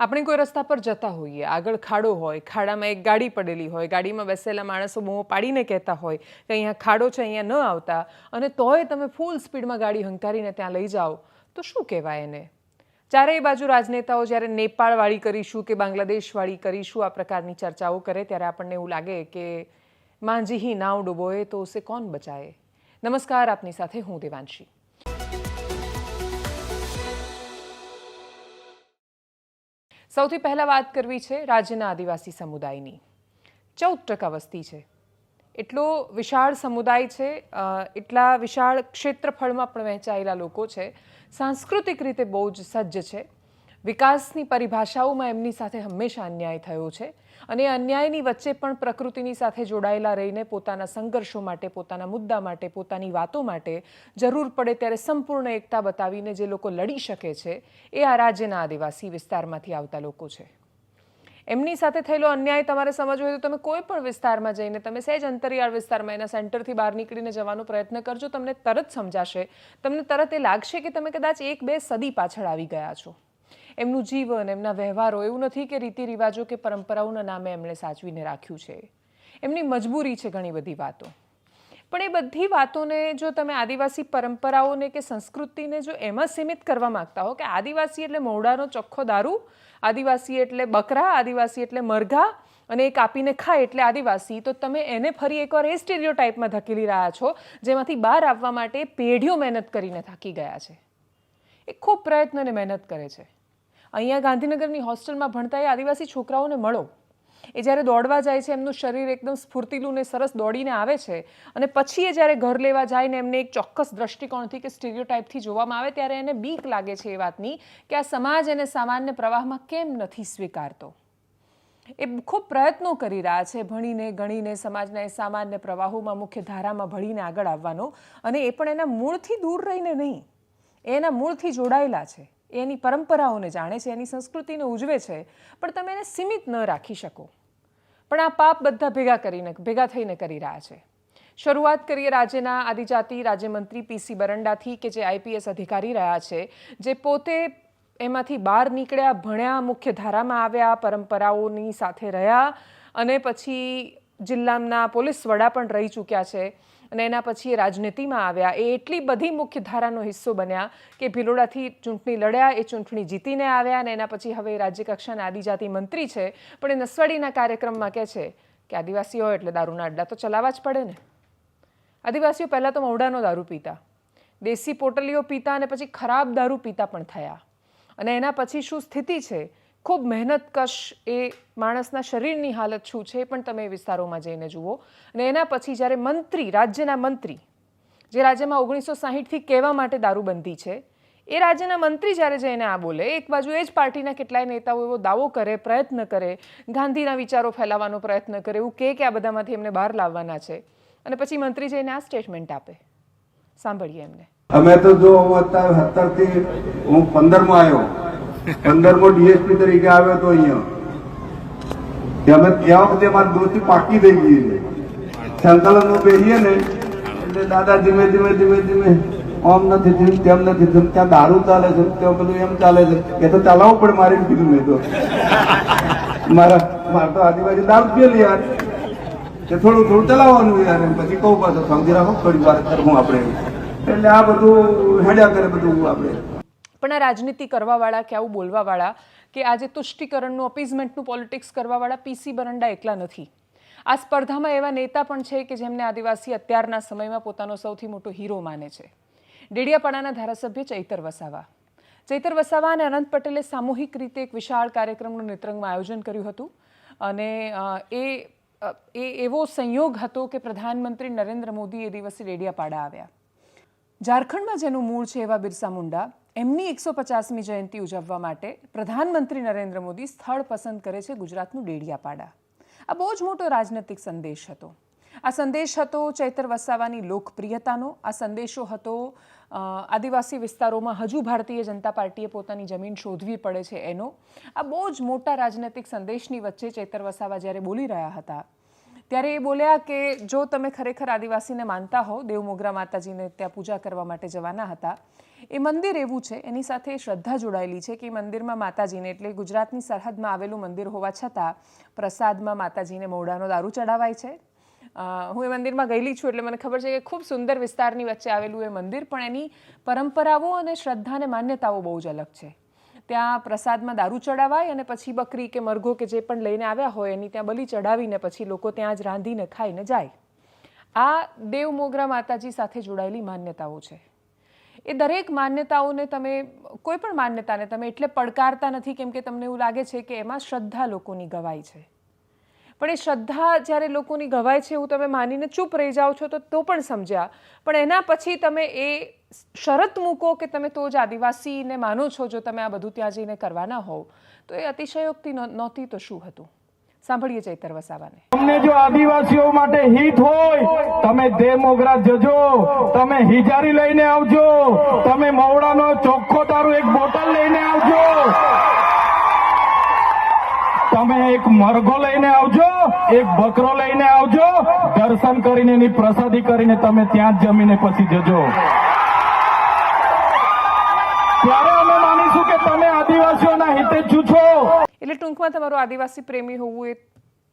આપણે કોઈ રસ્તા પર જતા હોઈએ. આગળ ખાડો હોય, ખાડામાં એક ગાડી પડેલી હોય, ગાડીમાં બેસેલા માણસો મોં પાડીને કહેતા હોય કે અહીંયા ખાડો છે, અહીંયા ન આવતા. અને તોય તમે ફૂલ સ્પીડમાં ગાડી હંકારીને ત્યાં લઈ જાઓ. તો શું કહેવાય એને? ચારેય બાજુ રાજનેતાઓ જ્યારે નેપાળવાળી કરીશું કે બાંગ્લાદેશવાળી કરીશું, આ પ્રકારની ચર્ચાઓ કરે, ત્યારે આપણને એવું લાગે કે માંજી હી નાવ ડૂબોએ તો ઉસે કોણ બચાએ નમસ્કાર, આપની સાથે હું દેવાંશી. સૌથી પહેલાં વાત કરવી છે રાજ્યના આદિવાસી સમુદાયની. ચૌદ ટકા વસ્તી છે. એટલો વિશાળ સમુદાય છે એટલા વિશાળ ક્ષેત્રફળમાં પણ વહેંચાયેલા લોકો છે. સાંસ્કૃતિક રીતે બહુ જ સજ્જ છે. વિકાસની પરિભાષાઓમાં એમની સાથે હંમેશા અન્યાય થયો છે. અને અન્યાયની વચ્ચે પણ પ્રકૃતિની સાથે જોડાયેલા રહીને પોતાના સંઘર્ષો માટે, પોતાના મુદ્દા માટે, પોતાની વાતો માટે જરૂર પડે ત્યારે સંપૂર્ણ એકતા બતાવીને જે લોકો લડી શકે છે, એ આ રાજ્યના આદિવાસી વિસ્તારમાંથી આવતા લોકો છે. એમની સાથે થયેલો અન્યાય તમારે સમજવો હોય તો તમે કોઈ પણ વિસ્તારમાં જઈને, તમે સહેજ અંતરિયાળ વિસ્તારમાં એના સેન્ટરથી બહાર નીકળીને જવાનો પ્રયત્ન કરજો. તમને તરત સમજાશે. તમને તરત એ લાગશે કે તમે કદાચ એક બે સદી પાછળ આવી ગયા છો. એમનું જીવન, એમના વ્યવહારો, એવું નથી કે રીતિ રિવાજો કે પરંપરાઓના નામે એમણે સાચવીને રાખ્યું છે. એમની મજબૂરી છે ઘણી બધી વાતો. પણ એ બધી વાતોને જો તમે આદિવાસી પરંપરાઓને કે સંસ્કૃતિને જો એમાં સીમિત કરવા માંગતા હો કે આદિવાસી એટલે મોડાનો ચોખ્ખો દારૂ, આદિવાસી એટલે બકરા, આદિવાસી એટલે મરઘા અને એ કાપીને ખાય એટલે આદિવાસી, તો તમે એને ફરી એકવાર એ સ્ટીરિયો ટાઈપમાં ધકેલી રહ્યા છો, જેમાંથી બહાર આવવા માટે પેઢીઓ મહેનત કરીને થાકી ગયા છે. એ ખૂબ પ્રયત્ન અને મહેનત કરે છે. અહીંયા ગાંધીનગરની હોસ્ટેલમાં ભણતા એ આદિવાસી છોકરાઓને મળો. એ જ્યારે દોડવા જાય છે, એમનું શરીર એકદમ સ્ફૂર્તિલું ને સરસ દોડીને આવે છે અને પછી એ જ્યારે ઘર લેવા જાય ને એમને એક ચોક્કસ દ્રષ્ટિકોણથી કે સ્ટીરિયોટાઇપથી જોવામાં આવે ત્યારે એને બીક લાગે છે એ વાતની કે આ સમાજ એને સામાન્ય પ્રવાહમાં કેમ નથી સ્વીકારતો. એ ખૂબ પ્રયત્નો કરી રહ્યા છે ભણીને, ગણીને, સમાજના એ સામાન્ય પ્રવાહોમાં મુખ્ય ધારામાં ભળીને આગળ આવવાનો અને એ પણ એના મૂળથી દૂર રહીને નહીં. એના મૂળથી જોડાયેલા છે. એની પરંપરાઓને જાણે છે, એની સંસ્કૃતિને ઉજવે છે, પણ તમે એને સીમિત ન રાખી શકો. પણ આ પાપ બધા ભેગા કરીને, ભેગા થઈને કરી રહ્યા છે. શરૂઆત કરીએ રાજ્યના આદિજાતિ રાજ્યમંત્રી પીસી બરંડાથી કે જે આઈપીએસ અધિકારી રહ્યા છે, જે પોતે એમાંથી બહાર નીકળ્યા, ભણ્યા, મુખ્ય ધારામાં આવ્યા, પરંપરાઓની સાથે રહ્યા અને પછી જિલ્લાના પોલીસ વડા પણ રહી ચૂક્યા છે. અને એના પછી રાજનીતિમાં આવ્યા. એ એટલી બધી મુખ્ય ધારાનો હિસ્સો બન્યા કે ભિલોડાથી ચૂંટણી લડ્યા, એ ચૂંટણી જીતીને આવ્યા અને એના પછી હવે રાજ્ય કક્ષાના આદિજાતિ મંત્રી છે. પણ એ નસવાડીના કાર્યક્રમમાં કહે છે કે આદિવાસીઓ એટલે દારૂના અડ્ડા તો ચલાવવા જ પડે ને. આદિવાસીઓ પહેલાં તો મવડાનો દારૂ પીતા. દેશી પોટલીઓ પીતા અને પછી ખરાબ દારૂ પીતા પણ થયા. અને એના પછી શું સ્થિતિ છે? ખૂબ મહેનતકશ એ માણસના શરીરની હાલત શું છે એ પણ તમે એ વિસ્તારોમાં જઈને જુઓ. અને એના પછી જ્યારે મંત્રી, રાજ્યના મંત્રી, જે રાજ્યમાં ઓગણીસો સાહીઠથી કહેવા માટે દારૂબંધી છે, એ રાજ્યના મંત્રી જ્યારે જઈને આ બોલે, એક બાજુ એ જ પાર્ટીના કેટલાય નેતાઓ એવો દાવો કરે, પ્રયત્ન કરે, ગાંધીના વિચારો ફેલાવવાનો પ્રયત્ન કરે, એવું કહે કે આ બધામાંથી એમને બહાર લાવવાના છે. અને પછી મંત્રી જઈને આ સ્ટેટમેન્ટ આપે. સાંભળીએ એમને. અમે તો જો હું હું પંદરમો આવ્યો. પંદરમો ડીએસપી તરીકે આવ્યો હતો અહીંયા. અમે ત્યાં વખતે મારી દોસ્તી પાકી થઈ ગઈ છે. સંકલનો બેસીએ ને, એટલે દાદા ધીમે ધીમે ધીમે ધીમે આમ નથી થયું, તેમ નથી થયું. ત્યાં દારૂ ચાલે છે ત્યાં બધું એમ ચાલે છે. એ તો ચલાવવું પડે મારે કીધું મેં તો. મારા મારે તો આદિવાસી દારૂ પીએલી યાર. કે થોડું થોડું ચલાવવાનું યાર. પછી કહું પાછો, સમજી રાખો થોડી વાર કરવું આપણે. એટલે આ બધું હેડ્યા કરે બધું આપણે. પણ આ રાજનીતિ કરવાવાળા કે આવું બોલવાવાળા કે આજે તુષ્ટિકરણનું અપીઝમેન્ટનું પોલિટિક્સ કરવાવાળા પીસી બરંડા એકલા નથી. આ સ્પર્ધામાં એવા નેતા પણ છે કે જેમને આદિવાસી અત્યારના સમયમાં પોતાનો સૌથી મોટો હીરો માને છે. ડેડિયાપાડાના ધારાસભ્ય ચૈતર વસાવા. ચૈતર વસાવા અને અનંત પટેલે સામૂહિક રીતે એક વિશાળ કાર્યક્રમનું નેત્રંગમાં આયોજન કર્યું હતું અને એ એ એવો સંયોગ હતો કે પ્રધાનમંત્રી નરેન્દ્ર મોદી એ દિવસે ડેડિયાપાડા આવ્યા. ઝારખંડમાં જેનું મૂળ છે એવા બિરસા મુંડા એમની એકસો પચાસમી જયંતિ ઉજવવા માટે પ્રધાનમંત્રી નરેન્દ્ર મોદી સ્થળ પસંદ કરે છે ગુજરાતનું ડેડિયાપાડા. આ બહુ જ મોટો રાજનૈતિક સંદેશ હતો. આ સંદેશ હતો ચૈતર વસાવાની લોકપ્રિયતાનો, આ સંદેશો હતો આદિવાસી વિસ્તારોમાં હજુ ભારતીય જનતા પાર્ટીએ પોતાની જમીન શોધવી પડે છે એનો. આ બહુ જ મોટા રાજનૈતિક સંદેશની વચ્ચે ચૈતર વસાવા જ્યારે બોલી રહ્યા હતા, ત્યારે એ બોલ્યા કે જો તમે ખરેખર આદિવાસીને માનતા હો દેવ મોગરા માતાજીને ત્યાં પૂજા કરવા માટે જવાના હતા એ મંદિર એવું છે, એની સાથે શ્રદ્ધા જોડાયેલી છે કે મંદિરમાં માતાજીને એટલે ગુજરાતની સરહદમાં આવેલું મંદિર હોવા છતાં પ્રસાદમાં માતાજીને મોઢાનો દારૂ ચડાવાય છે. હું એ મંદિરમાં ગયેલી છું એટલે મને ખબર છે કે ખૂબ સુંદર વિસ્તારની વચ્ચે આવેલું એ મંદિર, પણ એની પરંપરાઓ અને શ્રદ્ધા અને માન્યતાઓ બહુ જ અલગ છે. ત્યાં પ્રસાદમાં દારૂ ચડાવાય અને પછી બકરી કે મરઘો કે જે પણ લઈને આવ્યા હોય એની ત્યાં બલી ચડાવીને પછી લોકો ત્યાં જ રાંધીને ખાઈને જાય. આ દેવ મોગરા માતાજી સાથે જોડાયેલી માન્યતાઓ છે. એ દરેક માન્યતાઓને તમે કોઈ પણ માન્યતાને તમે એટલે પડકારતા નથી કેમ કે તમને એવું લાગે છે કે એમાં શ્રદ્ધા લોકોની ગવાય છે. પણ એ શ્રદ્ધા જ્યારે લોકોની ગવાય છે એવું તમે માનીને ચૂપ રહી જાઓ છો તો તો પણ સમજ્યા. પણ એના પછી તમે એ શરત મૂકો કે તમે તો જ આદિવાસીને માનો છો જો તમે આ બધું ત્યાં જઈને કરવાના હોવ. તો એ અતિશયોક્તિ નહોતી તો શું હતું? સાંભળીએ ચૈતર વસાવાને. તમને જો આદિવાસીઓ માટે હિત હોય, તમે દેમોગરા જજો, તમે હિજારી લઈને આવજો, તમે મવડાનો ચોખ્ખો તારું એક બોટલ લઈને આવજો. તમે એક મરઘો લઈને આવજો, એક બકરો લઈને આવજો, દર્શન કરીને એની પ્રસાદી કરીને તમે ત્યાં જ જમીને પછી જજો. ત્યારે અમે માનીશું કે તમે આદિવાસીઓના હિતે જૂછો એટલે ટૂંકમાં તમારું આદિવાસી પ્રેમી હોવું એ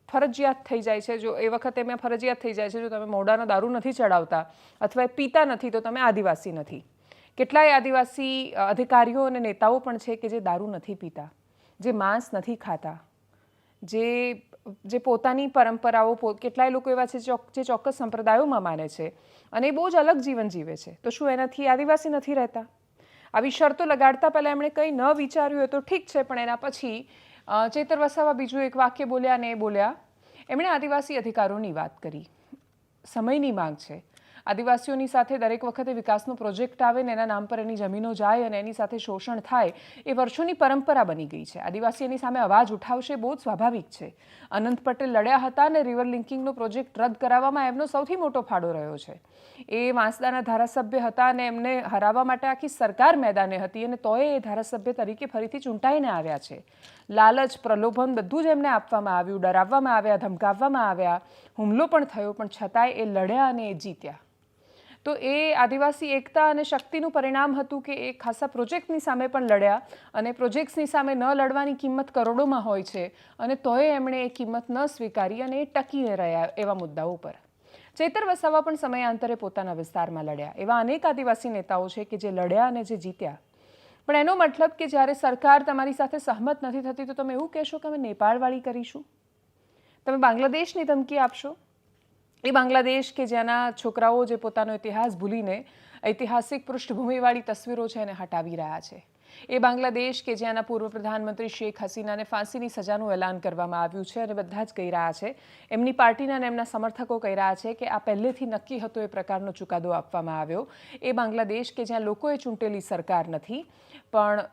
ફરજિયાત થઈ જાય છે. જો એ વખતે એમાં ફરજિયાત થઈ જાય છે, જો તમે મોઢાનો દારૂ નથી ચડાવતા અથવા પીતા નથી, તો તમે આદિવાસી નથી. કેટલાય આદિવાસી અધિકારીઓ અને નેતાઓ પણ છે કે જે દારૂ નથી પીતા, જે માંસ નથી ખાતા, જે જે પોતાની પરંપરાઓ કેટલાય લોકો એવા છે જે ચોક્કસ સંપ્રદાયોમાં માને છે અને એ બહુ જ અલગ જીવન જીવે છે. તો શું એનાથી આદિવાસી નથી રહેતા? આવી શરતો લગાડતા પહેલાં એમણે કંઈ ન વિચાર્યું હોય તો ઠીક છે, પણ એના પછી ચેતર વસાવા બીજું એક વાક્ય બોલ્યા અને એ બોલ્યા, એમણે આદિવાસી અધિકારોની વાત કરી. સમયની માંગ છે. આદિવાસીઓની સાથે દરેક વખતે વિકાસનો પ્રોજેક્ટ આવે ને એના નામ પર એની જમીનો જાય અને એની સાથે શોષણ થાય, એ વર્ષોની પરંપરા બની ગઈ છે. આદિવાસી એની સામે અવાજ ઉઠાવશે, બહુ જ સ્વાભાવિક છે. અનંત પટેલ લડ્યા હતા અને રિવર લિંકિંગનો પ્રોજેક્ટ રદ કરાવવામાં એમનો સૌથી મોટો ફાળો રહ્યો છે. એ વાંસદાના ધારાસભ્ય હતા અને એમને હરાવવા માટે આખી સરકાર મેદાને હતી અને તોય એ ધારાસભ્ય તરીકે ફરીથી ચૂંટાઈને આવ્યા છે. લાલચ, પ્રલોભન બધું જ એમને આપવામાં આવ્યું, ડરાવવામાં આવ્યા, ધમકાવવામાં આવ્યા. હુમલો પણ થયો, પણ છતાંય એ લડ્યા અને એ જીત્યા. તો એ આદિવાસી એકતા અને શક્તિનું પરિણામ હતું કે એ ખાસા પ્રોજેક્ટની સામે પણ લડ્યા અને પ્રોજેક્ટ્સની સામે ન લડવાની કિંમત કરોડોમાં હોય છે અને તોય એમણે એ કિંમત ન સ્વીકારી અને એ ટકીને રહ્યા એવા મુદ્દાઓ પર ચેતર વસાવા પણ સમયાંતરે પોતાના વિસ્તારમાં લડ્યા. એવા અનેક આદિવાસી નેતાઓ છે કે જે લડ્યા અને જે જીત્યા. પણ એનો મતલબ કે જ્યારે સરકાર તમારી સાથે સહમત નથી થતી, તો તમે એવું કહેશો કે અમે નેપાળવાળી કરીશું? તમે બાંગ્લાદેશની ધમકી આપશો? એ બાંગ્લાદેશ કે જ્યાંના છોકરાઓ જે પોતાનો ઇતિહાસ ભૂલીને ઐતિહાસિક પૃષ્ઠભૂમિવાળી તસવીરો છે એને હટાવી રહ્યા છે. એ બાંગ્લાદેશ કે જ્યાંના પૂર્વ પ્રધાનમંત્રી શેખ હસીનાને ફાંસીની સજાનું એલાન કરવામાં આવ્યું છે અને બધા જ કહી રહ્યા છે. એમની પાર્ટીના અને એમના સમર્થકો કહી રહ્યા છે કે આ પહેલેથી નક્કી હતો એ પ્રકારનો ચુકાદો આપવામાં આવ્યો. એ બાંગ્લાદેશ કે જ્યાં લોકોએ ચૂંટેલી સરકાર નથી, પણ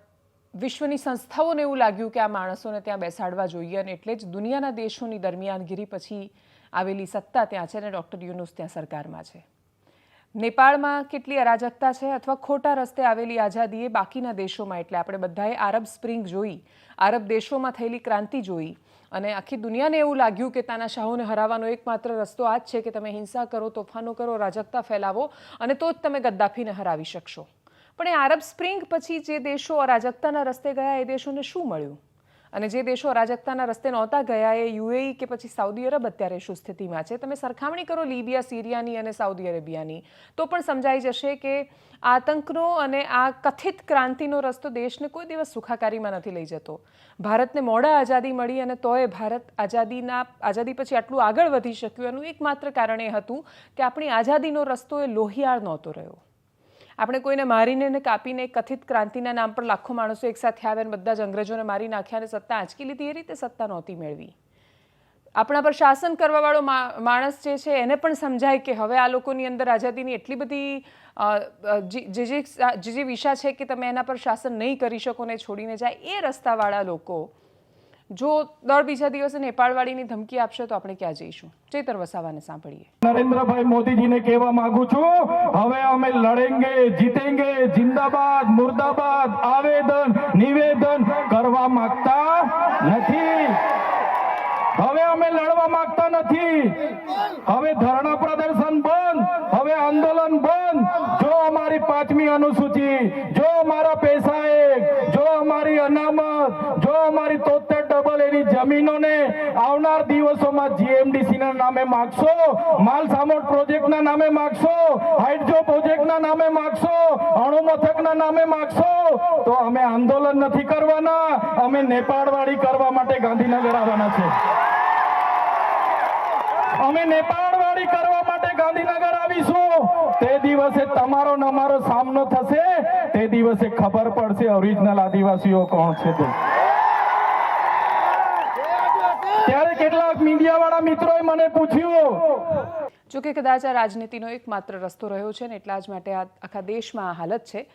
વિશ્વની સંસ્થાઓને એવું લાગ્યું કે આ માણસોને ત્યાં બેસાડવા જોઈએ અને એટલે જ દુનિયાના દેશોની દરમિયાનગીરી પછી આવેલી સત્તા ત્યાં છે અને ડૉક્ટર યુનુસ ત્યાં સરકારમાં છે. નેપાળમાં કેટલી અરાજકતા છે અથવા ખોટા રસ્તે આવેલી આઝાદીએ બાકીના દેશોમાં, એટલે આપણે બધાએ આરબ સ્પ્રિંગ જોઈ, આરબ દેશોમાં થયેલી ક્રાંતિ જોઈ અને આખી દુનિયાને એવું લાગ્યું કે તાનાશાહોને હરાવવાનો એકમાત્ર રસ્તો આ જ છે કે તમે હિંસા કરો, તોફાનો કરો, અરાજકતા ફેલાવો અને તો જ તમે ગદ્દાફીને હરાવી શકશો. પણ એ આરબ સ્પ્રિંગ પછી જે દેશો અરાજકતાના રસ્તે ગયા, એ દેશોને શું મળ્યું? અને જે દેશો અરાજકતાના રસ્તે નહોતા ગયા, એ યુએઈ કે પછી સાઉદી અરબ અત્યારે શું સ્થિતિમાં છે? તમે સરખામણી કરો લીબિયા, સિરિયાની અને સાઉદી અરેબિયાની. તો પણ સમજાઈ જશે કે આતંકનો અને આ કથિત ક્રાંતિનો રસ્તો દેશને કોઈ દિવસ સુખાકારીમાં નથી લઈ જતો. ભારતને મોડા આઝાદી મળી અને તોય ભારત આઝાદીના, આઝાદી પછી આટલું આગળ વધી શક્યું એનું એકમાત્ર કારણ એ હતું કે આપણી આઝાદીનો રસ્તો એ લોહિયાળ નહોતો રહ્યો. આપણે કોઈને મારીને ને કાપીને કથિત ક્રાંતિના નામ પર લાખો માણસો એકસાથે આવ્યા અને બધા જ અંગ્રેજોને મારી નાખ્યા અને સત્તા આંચકી લીધી, એ રીતે સત્તા નહોતી મેળવી. આપણા પર શાસન કરવાવાળો માણસ જે છે, એને પણ સમજાય કે હવે આ લોકોની અંદર આઝાદીની એટલી બધી જે જે જે વિષા છે કે તમે એના પર શાસન નહીં કરી શકો ને છોડીને જાય, એ રસ્તાવાળા લોકો જો દર બીજા દિવસે નેપાળવાળીની ધમકી આપશે તો આપણે ક્યાં જઈશું? ચેતર વસાવાને સાંભળીએ. નરેન્દ્રભાઈ મોદીજીને કહેવા માંગુ છું, હવે અમે લડેંગે, જીતેંગે, જિંદાબાદ, મુર્દાબાદ, આવેદન, નિવેદન કરવા માંગતા નથી. હવે અમે લડવા માંગતા નથી. હવે ધરણા પ્રદર્શન બંધ, હવે આંદોલન બંધ. જો અમારી પાંચમી અનુસૂચિ, જો અમારા પૈસા એક અમારી અનામત, જો અમારી તોતેર ડબલ એની જમીનોને આવનાર દિવસોમાં જીએમડીસી ના નામે માગશો, માલ સામોટ પ્રોજેક્ટના નામે માગશો હાઇડ્રો પ્રોજેક્ટના નામે માગશો, અણુ મથકના નામે માગશો, તો અમે આંદોલન નથી કરવાના, અમે નેપાળવાડી કરવા માટે ગાંધીનગર આવવાના છે. અમે નેપાળવાડી કરવા માટે ગાંધીનગર આવીશું. તે દિવસે તમારો ને અમારો સામનો થશે. તે દિવસે ખબર પડશે ઓરિજિનલ આદિવાસીઓ કોણ છે તે. ત્યારે કેટલાક મીડિયાવાળા મિત્રોએ મને પૂછ્યું, જો કે કદાચ આ રાજનીતિનો એકમાત્ર રસ્તો રહ્યો છે ને એટલા જ માટે આ આખા દેશમાં આ હાલત છે.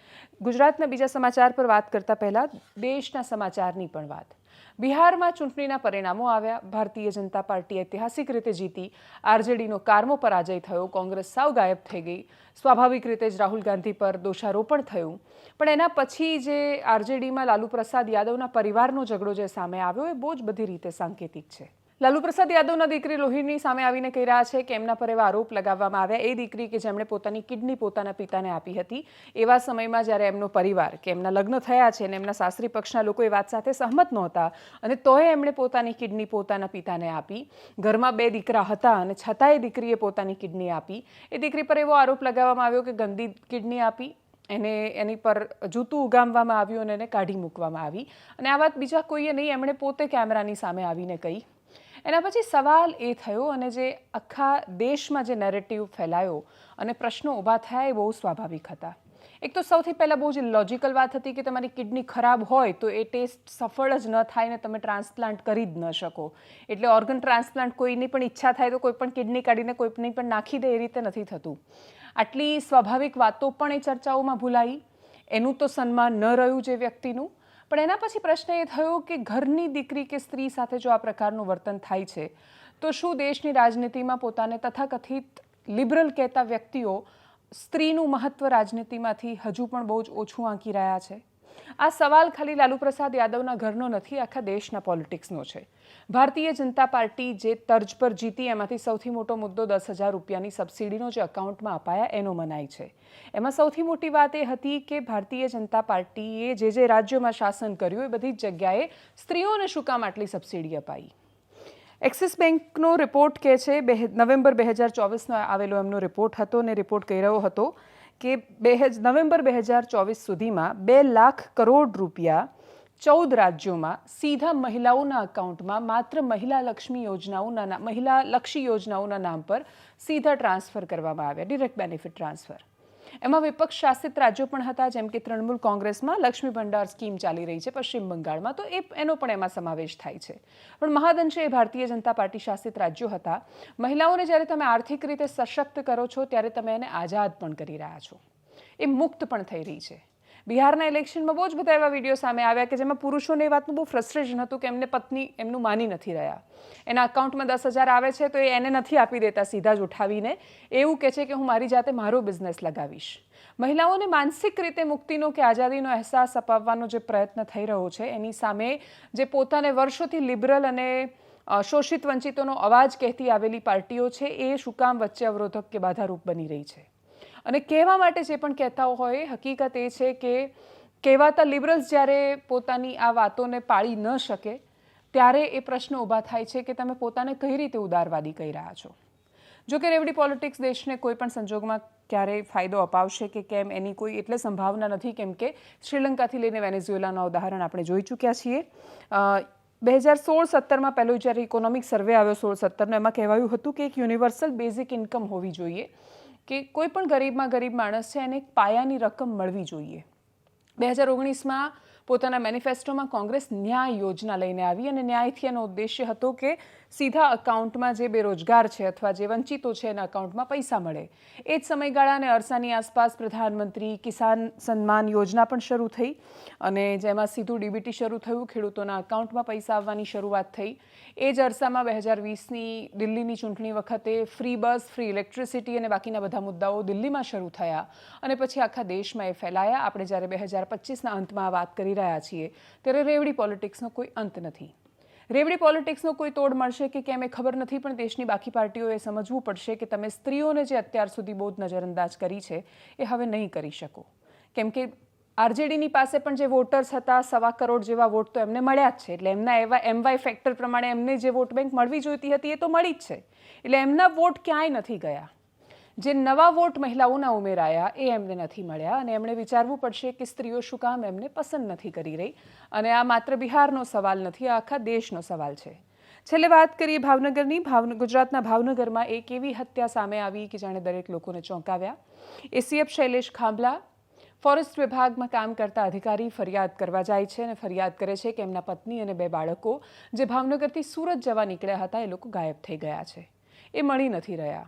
ગુજરાતના બીજા સમાચાર પર વાત કરતા પહેલા દેશના સમાચારની પણ વાત. બિહારમાં ચૂંટણીના પરિણામો આવ્યા. ભારતીય જનતા પાર્ટી ઐતિહાસિક રીતે જીતી. આરજેડીનો કારમો પરાજય થયો. કોંગ્રેસ સાવ ગાયબ થઈ ગઈ. સ્વાભાવિક રીતે જ રાહુલ ગાંધી પર દોષારોપણ થયું. પણ એના પછી જે આરજેડીમાં લાલુ પ્રસાદ યાદવના પરિવારનો ઝઘડો જે સામે આવ્યો, એ બહુ જ બધી રીતે સાંકેતિક છે. લાલુ પ્રસાદ યાદવના દીકરી લોહીની સામે આવીને કહી રહ્યા છે કે એમના પર એવા આરોપ લગાવવામાં આવ્યા. એ દીકરી કે જેમણે પોતાની કિડની પોતાના પિતાને આપી હતી. એવા સમયમાં જ્યારે એમનો પરિવાર કે એમના લગ્ન થયા છે અને એમના સાસરી પક્ષના લોકો એ વાત સાથે સહમત નહોતા અને તોય એમણે પોતાની કિડની પોતાના પિતાને આપી. ઘરમાં બે દીકરા હતા અને છતાંય દીકરીએ પોતાની કિડની આપી. એ દીકરી પર એવો આરોપ લગાવવામાં આવ્યો કે ગંદી કિડની આપી. એને એની પર જૂતું ઉગામવામાં આવ્યું અને એને કાઢી મૂકવામાં આવી. અને આ વાત બીજા કોઈએ નહીં, એમણે પોતે કેમેરાની સામે આવીને કહી. એના પછી સવાલ એ થયો અને જે આખા દેશમાં જે નેરેટિવ ફેલાયો અને પ્રશ્નો ઊભા થયા એ બહુ સ્વાભાવિક હતા. એક તો સૌથી પહેલાં બહુ જ લોજિકલ વાત હતી કે તમારી કિડની ખરાબ હોય તો એ ટેસ્ટ સફળ જ ન થાય ને તમે ટ્રાન્સપ્લાન્ટ કરી જ ન શકો. એટલે ઓર્ગન ટ્રાન્સપ્લાન્ટ કોઈની પણ ઈચ્છા થાય તો કોઈ પણ કિડની કાઢીને કોઈની પણ નાખી દે એ રીતે નથી થતું. આટલી સ્વાભાવિક વાતો પણ એ ચર્ચાઓમાં ભૂલાઈ. એનું તો સન્માન ન રહ્યું જે વ્યક્તિનું. પણ એના પછી પ્રશ્ન એ થયો કે ઘરની દીકરી કે સ્ત્રી સાથે જો આ પ્રકારનું વર્તન થાય છે, તો શું દેશની રાજનીતિમાં પોતાને તથાકથિત લિબરલ કહેતા વ્યક્તિઓ સ્ત્રીનું મહત્વ રાજનીતિમાંથી હજુ પણ બહુ જ ઓછું આંકી રહ્યા છે? આ સવાલ ખાલી લાલુ પ્રસાદ યાદવના ઘરનો નથી, આખા દેશના પોલિટિક્સનો છે. ભારતીય જનતા પાર્ટી જે તર્જ પર જીતી, એમાંથી સૌથી મોટો મુદ્દો દસ હજાર રૂપિયાની સબસિડીનો જે અકાઉન્ટમાં અપાયા, એનો મનાય છે. એમાં સૌથી મોટી વાત એ હતી કે ભારતીય જનતા પાર્ટીએ જે જે રાજ્યોમાં શાસન કર્યું, એ બધી જ જગ્યાએ સ્ત્રીઓને શું કામ આટલી સબસિડી અપાઈ? એક્સિસ બેંકનો રિપોર્ટ કહે છે, બે નવેમ્બર બે હજાર ચોવીસનો આવેલો એમનો રિપોર્ટ હતો ને રિપોર્ટ કહી રહ્યો હતો. કે બે નવેમ્બર બે હજાર ચોવીસ સુધીમાં બે લાખ કરોડ રૂપિયા ચૌદ રાજ્યોમાં સીધા મહિલાઓના અકાઉન્ટમાં માત્ર મહિલા લક્ષ્મી યોજનાઓના મહિલા લક્ષી યોજનાઓના નામ પર સીધા ટ્રાન્સફર કરવામાં આવ્યા ડિરેક્ટ બેનિફિટ ટ્રાન્સફર એમાં વિપક્ષ શાસિત રાજ્યો પણ હતા, જેમ કે તૃણમૂલ કોંગ્રેસમાં લક્ષ્મી ભંડાર સ્કીમ ચાલી રહી છે પશ્ચિમ બંગાળમાં, તો એ, એનો પણ એમાં સમાવેશ થાય છે. પણ મહાદંશે એ ભારતીય જનતા પાર્ટી શાસિત રાજ્યો હતા. મહિલાઓને જ્યારે તમે આર્થિક રીતે સશક્ત કરો છો, ત્યારે તમે એને આઝાદ પણ કરી રહ્યા છો. એ મુક્ત પણ થઈ રહી છે. બિહારના ઇલેક્શનમાં બહુ જ બધા એવા વીડિયો સામે આવ્યા કે જેમાં પુરુષોને એ વાતનું બહુ ફ્રસ્ટ્રેશન હતું કે એમને પત્ની એમનું માની નથી રહ્યા. એના અકાઉન્ટમાં દસ હજાર આવે છે તો એ એને નથી આપી દેતા સીધા જ ઉઠાવીને. એવું કહે છે કે હું મારી જાતે મારો બિઝનેસ લગાવીશ. મહિલાઓને માનસિક રીતે મુક્તિનો કે આઝાદીનો અહેસાસ અપાવવાનો જે પ્રયત્ન થઈ રહ્યો છે, એની સામે જે પોતાને વર્ષોથી લિબરલ અને શોષિત વંચિતોનો અવાજ કહેતી આવેલી પાર્ટીઓ છે, એ શું કામ વચ્ચે અવરોધક કે બાધારૂપ બની રહી છે? અને કહેવા માટે જે પણ કહેતા હોય, હકીકત એ છે કે કહેવાતા લિબરલ્સ જ્યારે પોતાની આ વાતોને પાળી ન શકે, ત્યારે એ પ્રશ્ન ઊભા થાય છે કે તમે પોતાને કઈ રીતે ઉદારવાદી કહી રહ્યા છો? જો કે રેવડી પોલિટિક્સ દેશને કોઈ પણ સંજોગમાં ક્યારેય ફાયદો અપાવશે કે કેમ, એની કોઈ એટલે સંભાવના નથી, કેમ કે શ્રીલંકાથી લઈને વેનેઝ્યુએલાના ઉદાહરણ આપણે જોઈ ચૂક્યા છીએ. બે હજાર સોળ સત્તરમાં પહેલો જ્યારે ઇકોનોમિક સર્વે આવ્યો, સોળ સત્તરનો, એમાં કહેવાયું હતું કે એક યુનિવર્સલ બેઝિક ઇન્કમ હોવી જોઈએ. કે કોઈ પણ ગરીબમાં ગરીબ માણસ છે એને પાયાની રકમ મળવી જોઈએ. બે હજાર ઓગણીસમાં પોતાના મેનિફેસ્ટોમાં કોંગ્રેસ ન્યાય યોજના લઈને આવી અને ન્યાયથી એનો ઉદ્દેશ્ય હતો કે સીધા અકાઉન્ટમાં જે બેરોજગાર છે અથવા જે વંચિતો છે એના અકાઉન્ટમાં પૈસા મળે. એ જ સમયગાળા અને અરસાની આસપાસ પ્રધાનમંત્રી કિસાન સન્માન યોજના પણ શરૂ થઈ અને જેમાં સીધું ડીબીટી શરૂ થયું, ખેડૂતોના અકાઉન્ટમાં પૈસા આવવાની શરૂઆત થઈ. એ જ અરસામાં બે હજાર વીસની દિલ્હીની ચૂંટણી વખતે ફ્રી બસ ફ્રી ઇલેક્ટ્રિસિટી અને બાકીના બધા મુદ્દાઓ દિલ્હીમાં શરૂ થયા અને પછી આખા દેશમાં એ ફેલાયા. આપણે જ્યારે બે હજાર પચીસના અંતમાં વાત કરી રહ્યા છીએ, ત્યારે રેવડી પોલિટિક્સનો કોઈ અંત નથી. રેવડી પોલિટિક્સનો કોઈ તોડ મળશે કે કેમ એ ખબર નથી, પણ દેશની બાકી પાર્ટીઓએ સમજવું પડશે કે તમે સ્ત્રીઓને જે અત્યાર સુધી બહુ જ નજરઅંદાજ કરી છે, એ હવે નહીં કરી શકો. કેમ કે આરજેડીની પાસે પણ જે વોટર્સ હતા, સવા કરોડ જેવા વોટ તો એમને મળ્યા જ છે. એટલે એમના એવા એમવાય ફેક્ટર પ્રમાણે એમને જે વોટ બેંક મળવી જોઈતી હતી એ તો મળી જ છે. એટલે એમના વોટ ક્યાંય નથી ગયા. જે નવા વોટ મહિલાઓના ઉમેરાયા એ એમને નથી મળ્યા અને એમણે વિચારવું પડશે કે સ્ત્રીઓ શું કામ એમને પસંદ નથી કરી રહી. અને આ માત્ર બિહારનો સવાલ નથી, આ આખા દેશનો સવાલ છે. છેલ્લે વાત કરીએ ભાવનગરની. ભાવન ગુજરાતના ભાવનગરમાં એક એવી હત્યા સામે આવી કે જાણે દરેક લોકોને ચોંકાવ્યા. એસીએફ શૈલેષ ખાંભલા ફોરેસ્ટ વિભાગમાં કામ કરતા અધિકારી ફરિયાદ કરવા જાય છે અને ફરિયાદ કરે છે કે એમના પત્ની અને બે બાળકો જે ભાવનગરથી સુરત જવા નીકળ્યા હતા, એ લોકો ગાયબ થઈ ગયા છે. એ મળી નથી રહ્યા.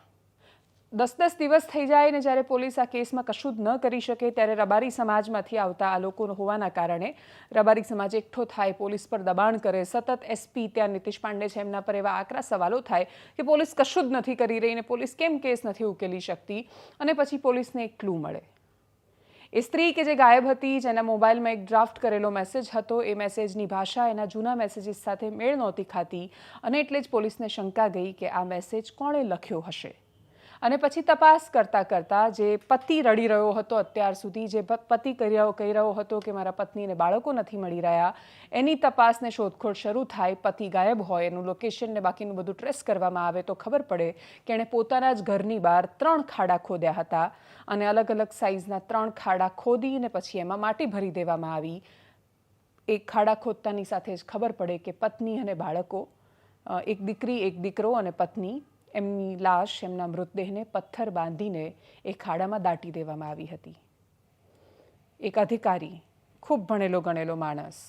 દસ દસ દિવસ થઈ જાય ને જ્યારે પોલીસ આ કેસમાં કશું જ ન કરી શકે, ત્યારે રબારી સમાજમાંથી આવતા આ લોકો હોવાના કારણે રબારી સમાજ એકઠો થાય, પોલીસ પર દબાણ કરે. સતત એસપી ત્યાં નીતિશ પાંડે છે એમના પર એવા આકરા સવાલો થાય કે પોલીસ કશું જ નથી કરી રહી ને પોલીસ કેમ કેસ નથી ઉકેલી શકતી? અને પછી પોલીસને એક ક્લૂ મળે. એ સ્ત્રી કે જે ગાયબ હતી, જેના મોબાઈલમાં એક ડ્રાફ્ટ કરેલો મેસેજ હતો, એ મેસેજની ભાષા એના જૂના મેસેજીસ સાથે મેળ નહોતી ખાતી અને એટલે જ પોલીસને શંકા ગઈ કે આ મેસેજ કોણે લખ્યો હશે? અને પછી તપાસ કરતાં કરતાં જે પતિ રડી રહ્યો હતો અત્યાર સુધી, જે પતિ કહી રહ્યો કહી રહ્યો હતો કે મારા પત્ની અને બાળકો નથી મળી રહ્યા, એની તપાસને શોધખોળ શરૂ થાય પતિ ગાયબ હોય, એનું લોકેશન ને બાકીનું બધું ટ્રેસ કરવામાં આવે તો ખબર પડે કે એણે પોતાના જ ઘરની બહાર ત્રણ ખાડા ખોદ્યા હતા અને અલગ અલગ સાઇઝના ત્રણ ખાડા ખોદી અને પછી એમાં માટી ભરી દેવામાં આવી. એક ખાડા ખોદતાની સાથે જ ખબર પડે કે પત્ની અને બાળકો એક દીકરી, એક દીકરો અને પત્ની એમની લાશ એમના મૃતદેહને પથ્થર બાંધીને એ ખાડામાં દાટી દેવામાં આવી હતી. એક અધિકારી, ખૂબ ભણેલો ગણેલો માણસ,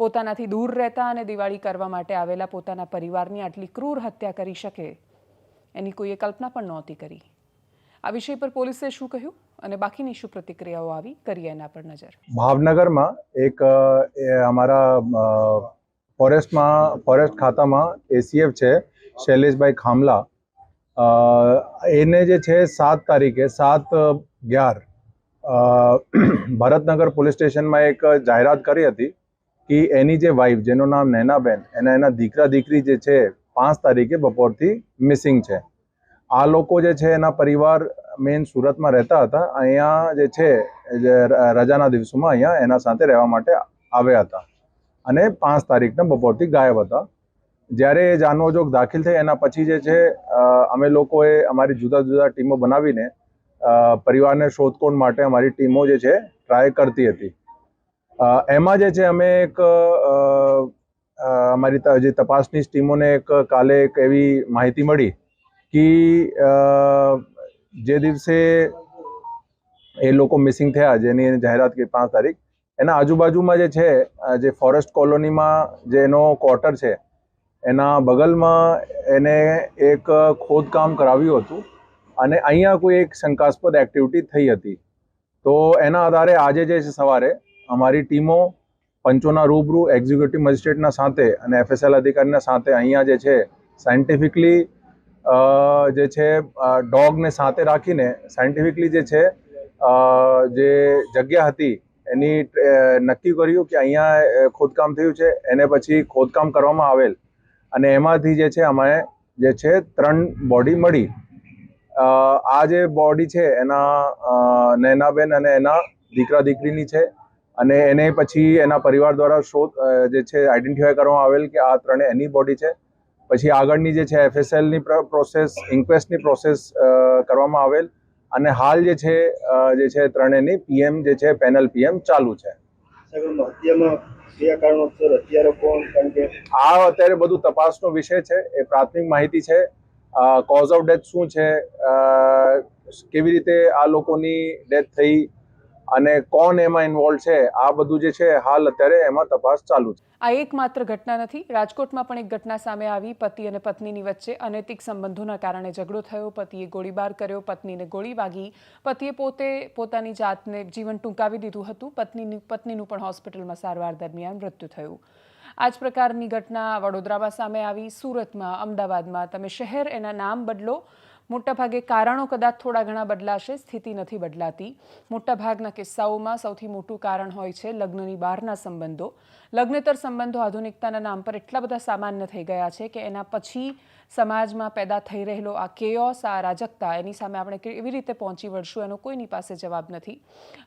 પોતાનાથી દૂર રહેતા અને દિવાળી કરવા માટે આવેલા પોતાના પરિવારની આટલી ક્રૂર હત્યા કરી શકે, એની કોઈએ કલ્પના પણ નહોતી કરી. આ વિષય પર પોલીસે શું કહ્યું? અને બાકીની શું પ્રતિક્રિયાઓ આવી? કરીએ એના પર નજર. ભાવનગરમાં એક અમારા ફોરેસ્ટમાં, ફોરેસ્ટ ખાતામાં એસીએફ છે, શૈલેષભાઈ ખામલા એને જે છે સાત તારીખે, સાત અગિયાર ભરતનગર પોલીસ સ્ટેશનમાં એક જાહેરાત કરી હતી કે એની જે વાઈફ જેનું નામ નૈનાબેન એના એના દીકરા, દીકરી જે છે, પાંચ તારીખે બપોરથી મિસિંગ છે. આ લોકો જે છે, એના પરિવાર મેઇન સુરતમાં રહેતા હતા. અહીંયા જે છે રજાના દિવસોમાં અહીંયા એના સાથે રહેવા માટે આવ્યા હતા. અને પાંચ તારીખના બપોરથી ગાયબ હતા. જ્યારે એ જાનવોજોગ દાખલ થઈ એના પછી જે છે અમે લોકોએ અમારી જુદા જુદા ટીમો બનાવીને પરિવારને શોધખોળ માટે અમારી ટીમો જે છે ટ્રાય કરતી હતી. એમાં જે છે, અમે એક અમારી જે તપાસની ટીમોને એક કાલે એક એવી માહિતી મળી કે જે દિવસે એ લોકો મિસિંગ થયા, જેની જાહેરાત કરી પાંચ તારીખ, એના આજુબાજુમાં જે છે જે ફોરેસ્ટ કોલોનીમાં જે એનો ક્વાર્ટર છે એના બગલમાં એને એક ખોદકામ કરાવ્યું હતું અને અહીંયા કોઈ એક શંકાસ્પદ એક્ટિવિટી થઈ હતી. તો એના આધારે આજે જે છે સવારે અમારી ટીમો પંચોના રૂબરૂ એક્ઝિક્યુટિવ મજિસ્ટ્રેટના સાથે અને એફએસએલ અધિકારીના સાથે અહીંયા જે છે સાયન્ટિફિકલી જે છે ડોગને સાથે રાખીને સાયન્ટિફિકલી જે છે જે જગ્યા હતી એની નક્કી કર્યું કે અહીંયા ખોદકામ થયું છે. એને પછી ખોદકામ કરવામાં આવેલ અને એમાંથી જે છે, અમે જે છે, ત્રણ બોડી મળી. આ જે બોડી છે, એના નૈનાબેન અને એના દીકરા દીકરીની છે. અને એને પછી એના પરિવાર દ્વારા શોધ જે છે આઈડેન્ટિફાય કરવામાં આવેલ કે આ ત્રણે એની બોડી છે. પછી આગળની જે છે એફએસએલની પ્રોસેસ ઇન્ક્વેસ્ટની પ્રોસેસ કરવામાં આવેલ. અને હાલ જે છે જે છે, ત્રણેયની પીએમ જે છે પેનલ પીએમ ચાલુ છે. કયા કારણોસર કારણ કે આ અત્યારે બધું તપાસનો વિષય છે, એ પ્રાથમિક માહિતી છે. કોઝ ઓફ ડેથ શું છે? કેવી રીતે આ લોકોની ડેથ થઈ? અને કોણ એમાં ઇન્વોલ્વ છે, આ બધું જે છે, હાલ અત્યારે એમાં તપાસ ચાલુ છે. આ એકમાત્ર ઘટના નથી, રાજકોટમાં પણ એક ઘટના સામે આવી, પતિ અને પત્નીની વચ્ચે અનૈતિક સંબંધોના કારણે ઝઘડો થયો, પતિએ ગોળીબાર કર્યો, પત્નીને ગોળી વાગી. પતિએ પોતે પોતાની જાતને જીવન ટૂંકાવી દીધું હતું, પત્નીની, પત્નીનું પણ હોસ્પિટલમાં સારવાર દરમિયાન મૃત્યુ થયું. આ જ પ્રકારની ઘટના વડોદરામાં સામે આવી, સુરતમાં, અમદાવાદમાં. તમે શહેર એના નામ બદલો મોટાભાગે કારણો કદાચ થોડા ઘણા બદલાશે, સ્થિતિ નથી બદલાતી. મોટાભાગના કિસ્સાઓમાં સૌથી મોટું કારણ હોય છે લગ્નની બહારના સંબંધો. લગ્નેતર સંબંધો આધુનિકતાના નામ પર એટલા બધા સામાન્ય થઈ ગયા છે કે એના પછી સમાજમાં પેદા થઈ રહેલો આ કેયોસ આ અરાજકતા, એની સામે આપણે કેવી રીતે પહોંચી વળશું એનો કોઈની પાસે જવાબ નથી.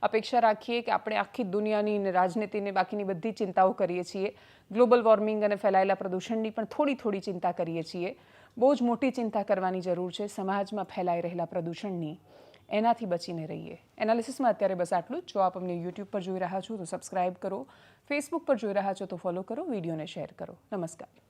અપેક્ષા રાખીએ કે આપણે આખી દુનિયાની રાજનીતિને બાકીની બધી ચિંતાઓ કરીએ છીએ. ગ્લોબલ વોર્મિંગ અને ફેલાયેલા પ્રદૂષણની પણ થોડી થોડી ચિંતા કરીએ છીએ. બહુ જ મોટી ચિંતા કરવાની જરૂર છે સમાજમાં ફેલાઈ રહેલા પ્રદૂષણની. એનાથી બચીને રહીએ. એનાલિસિસમાં અત્યારે બસ આટલું જ. જો આપ અમને યુટ્યુબ પર જોઈ રહ્યા છો તો સબસ્ક્રાઇબ કરો, ફેસબુક પર જોઈ રહ્યા છો તો ફોલો કરો, વિડીયોને શેર કરો. નમસ્કાર.